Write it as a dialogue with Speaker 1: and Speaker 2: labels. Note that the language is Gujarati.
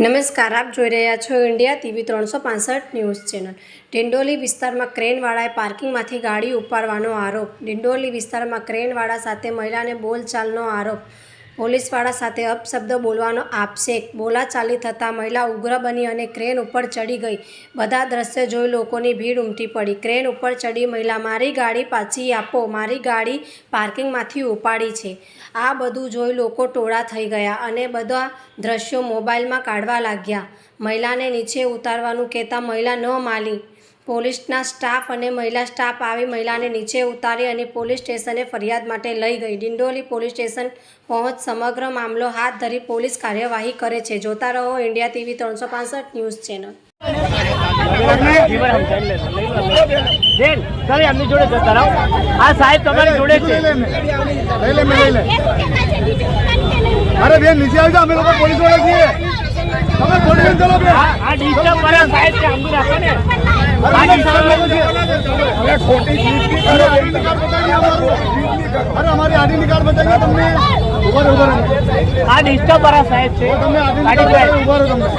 Speaker 1: નમસ્કાર, આપ જોઈ રહ્યા છો ઇન્ડિયા ટીવી ત્રણસો પાસઠ ન્યૂઝ ચેનલ. ડિંડોલી વિસ્તારમાં ક્રેનવાળાએ પાર્કિંગમાંથી ગાડી ઉપાડવાનો આરોપ. ડિંડોલી વિસ્તારમાં ક્રેનવાળા સાથે મહિલાને બોલચાલનો આરોપ. પોલીસવાળા સાથે અપશબ્દ બોલવાનો આપશેક બોલાચાલી થતાં મહિલા ઉગ્ર બની અને ક્રેન ઉપર ચડી ગઈ. બધા દ્રશ્ય જોઈ લોકોની ભીડ ઉમટી પડી. ક્રેન ઉપર ચડી મહિલા, મારી ગાડી પાછી આપો. મારી ગાડી પાર્કિંગમાંથી ઉપાડી છે. આ બધું જોઈ લોકો ટોળા થઈ ગયા અને બધા દ્રશ્યો મોબાઈલમાં કાઢવા લાગ્યા. મહિલાને નીચે ઉતારવાનું કહેતા મહિલા ન માલી પોલીસના સ્ટાફ અને મહિલા સ્ટાફ આવી મહિલાને નીચે ઉતારી અને પોલીસ સ્ટેશને ફરિયાદ માટે લઈ ગઈ ડિંડોલી પોલીસ સ્ટેશન પહોંચ સમગ્ર મામલો હાથ ધરી પોલીસ કાર્યવાહી કરે છે જોતા રહો ઇન્ડિયા ટીવી ત્રણસો પાસઠ ન્યૂઝ ચેનલ
Speaker 2: અરે બેન નીચે આવજો અમે લોકો પોલીસવાળા છીએ અમારું અરે અમારી આઈડી નિકાલ બતાવીએ તમને. ઉભર ઉભર
Speaker 3: આ ડિસ્ટર્બ કરે સાહેબ છે.
Speaker 2: તમે આઈડી
Speaker 3: ગાડી
Speaker 2: કાર્ડ
Speaker 3: પર.